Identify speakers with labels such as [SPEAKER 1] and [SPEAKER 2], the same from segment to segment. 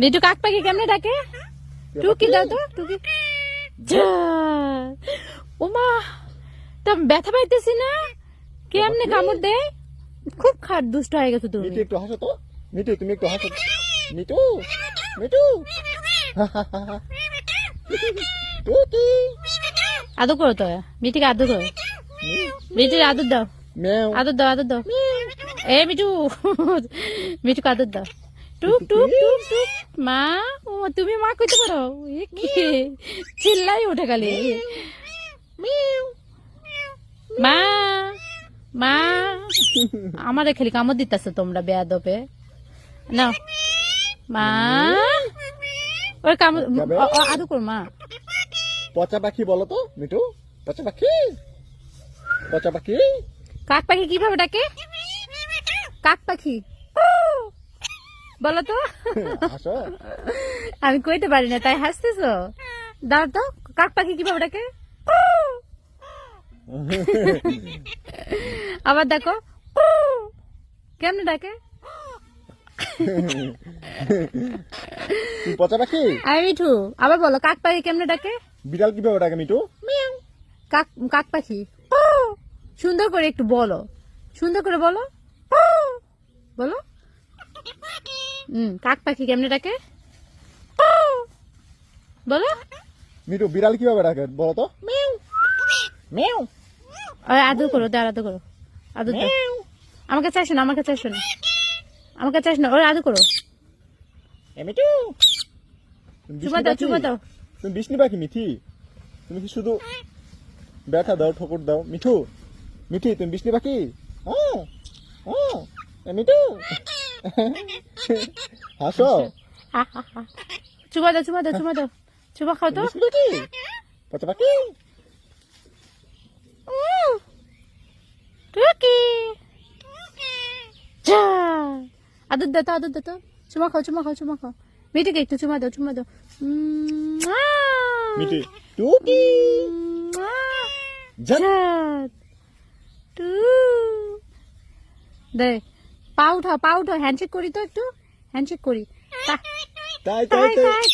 [SPEAKER 1] মিঠু কাক পাখি কেমনে ডাকে? টুকি দাও তো টুকি। ওমা তো ব্যথা পাইতেছি না? কেমনে কামড় দেয়? খুব খাট দুষ্ট হয়ে গেছো তুমি।
[SPEAKER 2] মিঠু একটু হাসো তো। মিঠু তুমি একটু হাসো। মিঠু মিঠু। টুকি।
[SPEAKER 1] আদর করো তো মিঠিকে আদর করো। মিঠির আদর দাও। আদর দাও আদর দাও। এ মিঠু মিঠুকে আদর দাও। টুক টুক টুক টুক মা ও তুমি মা কইতে পারো? এ কি? চিল্লাই ওঠে খালি মা মা আমারে খালি কামড় দিতেছে তোমরা বেয়াদপে না মা ওর কামড় ও, আদর কর মা।
[SPEAKER 2] পচা পাখি বলো তো মিঠু। পচা পাখি? পচা পাখি?
[SPEAKER 1] কাক পাখি কীভাবে ডাকে? কাক পাখি? বলো তো? আমি কইতে পারি না তাই হাসতেছো? দাও তো কাক পাখি কীভাবে ডাকে? আবার দেখো কেমনে ডাকে?
[SPEAKER 2] পচা পাখি?
[SPEAKER 1] আমি মিঠু আবার বলো কাক পাখি কেমনে ডাকে?
[SPEAKER 2] বিড়াল কীভাবে ডাকে মিঠু?
[SPEAKER 1] কাক কাক পাখি। সুন্দর করে একটু বলো। সুন্দর করে বলো। বলো। হুম কাক পাখি কেমনে ডাকে? বলো।
[SPEAKER 2] মিঠু বিড়াল কীভাবে ডাকে? বলো তো। মেউ।
[SPEAKER 1] ওই আদর করো দাও আদর করো। দাও। আমাকে চাইছো না আমাকে চাইছো না। আমাকে চাইছো না ওর আদর করো।
[SPEAKER 2] তুমি
[SPEAKER 1] চুমা
[SPEAKER 2] বিষ্ণু
[SPEAKER 1] দাও চুমা দাও।
[SPEAKER 2] তুমি বিষ্ণু পাখি মিঠি? তুমি কি শুধু ব্যথা দাও ঠোকর দাও? মিঠু? মিঠি তুমি বিষ্ণু পাখি? হ্যাঁ হ্যাঁ মিঠু? হাসো।
[SPEAKER 1] চুমা দাও চুমা দাও চুমা দাও চুমা খাও তো।
[SPEAKER 2] পাখি পচা পাখি?
[SPEAKER 1] টুকি। আদর দাও তো আদর দাও তো। চুমা খাও চুমা খাও চুমা খাও। মিটিকে একটু চুমা দাও চুমা দাও।
[SPEAKER 2] মিঠি টুকি।
[SPEAKER 1] ঝাট। টু। দে। পা উঠাও পা উঠাও হ্যান্ডশেক করি তো একটু? হ্যান্ডশেক করি।
[SPEAKER 2] তাই তাই
[SPEAKER 1] তাই,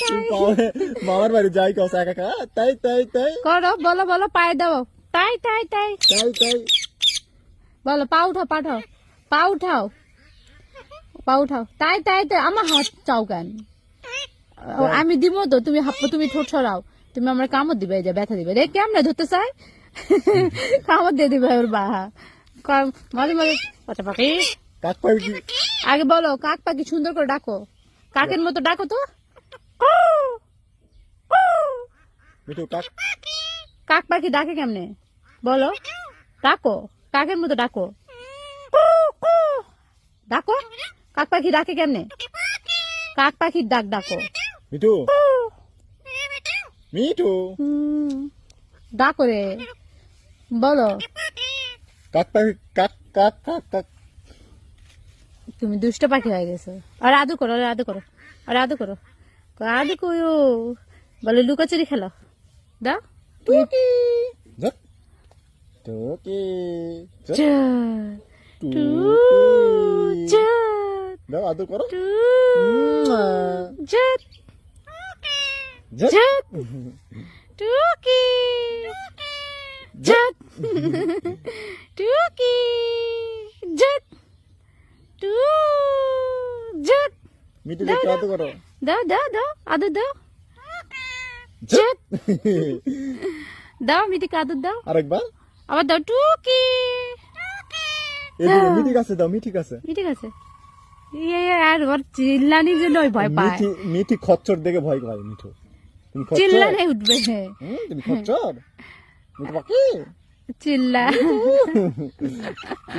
[SPEAKER 2] মামার বাড়ি যাই কস একা একা। তাই তাই তাই।
[SPEAKER 1] করো বলো বলো পায়ে দাও। তাই তাই তাই।
[SPEAKER 2] তাই তাই।
[SPEAKER 1] বলো পা উঠাও পা উঠাও পা উঠাও পা উঠাও তাই তাই তাই। আমার হাত চাও কেন? আমি দিব তো তুমি হাপ তুমি ঠোঁট ছড়াও তুমি আমার কামড় দিবে যে ব্যথা দিবে। রে কেমনে ধরতে চাই? কামড় দিয়ে দিবে ওর বাহা মাঝে মাঝে। পচা পাখি
[SPEAKER 2] কাক পাখি
[SPEAKER 1] আগে বলো কাক পাখি সুন্দর করে ডাকো? কাকের মতো ডাকো তো।
[SPEAKER 2] মিঠু কাক
[SPEAKER 1] কাক পাখি ডাকে কেমনে? বলো। ডাকো কাকের মতো ডাকো। ডাকো। কাক পাখি ডাকে কেমনে? কাক পাখির ডাক ডাকো?
[SPEAKER 2] মিঠু। মিঠু।
[SPEAKER 1] ডাকো রে। বলো।
[SPEAKER 2] কাক পাখি কাক কাক কাক কাক
[SPEAKER 1] তুমি দুষ্ট পাখি হয়ে গেছো। আর আদু করো আর আদু করো আর আদু করো। আদু করো বলো লুকাচুরি খেলো। দাও।
[SPEAKER 2] দাও আদর করো।
[SPEAKER 1] টুকি। টুকি জাত টু জাত
[SPEAKER 2] মিঠু দেখতে আদর করো।
[SPEAKER 1] দাও দাও দাও আদর দাও। জাত দাও মিটিকে আদর দাও।
[SPEAKER 2] আরেকবার।
[SPEAKER 1] আবার দাও টুকি।
[SPEAKER 2] এদিকে মিঠি কাছে দাও মিঠি কাছে
[SPEAKER 1] আছে। ইয়ে আর ওর চিল্লানির জন্য ভয় পায়।
[SPEAKER 2] মিঠি খচ্চর দেখে ভয় পায় মিঠু। তুমি খচ্চর?
[SPEAKER 1] চিল্লানে উঠবে।
[SPEAKER 2] তুমি খচ্চর? মিঠু পাখি?
[SPEAKER 1] চিল্লা।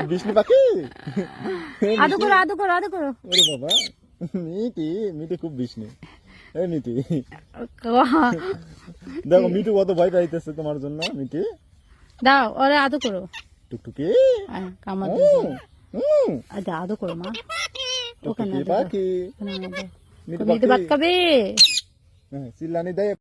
[SPEAKER 2] বিষ্ণু পাখি?
[SPEAKER 1] আদর করো আদর করো আদর করো।
[SPEAKER 2] ওরে বাবা। মিঠি মিটি খুব বিষ্ণু। এই মিটি। দেখো মিটু কত ভয় পাইতেছে তোমার জন্য মিটি।
[SPEAKER 1] দাও ওরে আদর করো।
[SPEAKER 2] টুকটুকি।
[SPEAKER 1] কামড়
[SPEAKER 2] হুম,
[SPEAKER 1] আদা আদর করো মা। ওখানে
[SPEAKER 2] বাকি
[SPEAKER 1] মিটু করো।
[SPEAKER 2] পাখি।
[SPEAKER 1] ওখানে আদর।
[SPEAKER 2] মিঠু
[SPEAKER 1] তুমি তো ভাত
[SPEAKER 2] পাখি।
[SPEAKER 1] খাবে
[SPEAKER 2] হ্যাঁ, চিল্লানি দেয়